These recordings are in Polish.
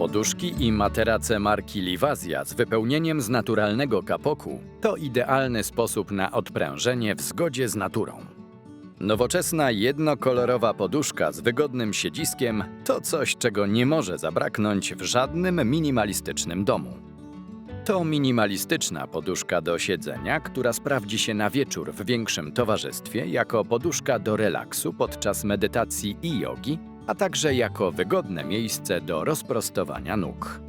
Poduszki i materace marki Livazia z wypełnieniem z naturalnego kapoku to idealny sposób na odprężenie w zgodzie z naturą. Nowoczesna, jednokolorowa poduszka z wygodnym siedziskiem to coś, czego nie może zabraknąć w żadnym minimalistycznym domu. To minimalistyczna poduszka do siedzenia, która sprawdzi się na wieczór w większym towarzystwie jako poduszka do relaksu podczas medytacji i jogi, a także jako wygodne miejsce do rozprostowania nóg.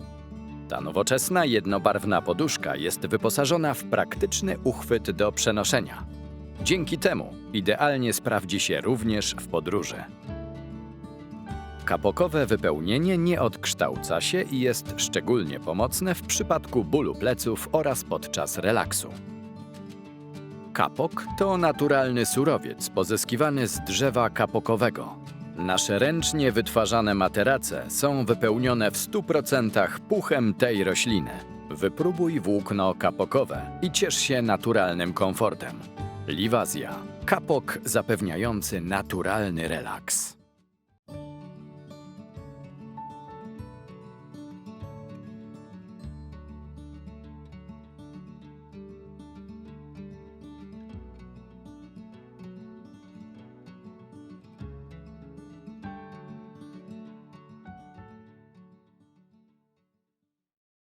Ta nowoczesna, jednobarwna poduszka jest wyposażona w praktyczny uchwyt do przenoszenia. Dzięki temu idealnie sprawdzi się również w podróży. Kapokowe wypełnienie nie odkształca się i jest szczególnie pomocne w przypadku bólu pleców oraz podczas relaksu. Kapok to naturalny surowiec pozyskiwany z drzewa kapokowego. Nasze ręcznie wytwarzane materace są wypełnione w 100% puchem tej rośliny. Wypróbuj włókno kapokowe i ciesz się naturalnym komfortem. Livazja. Kapok zapewniający naturalny relaks.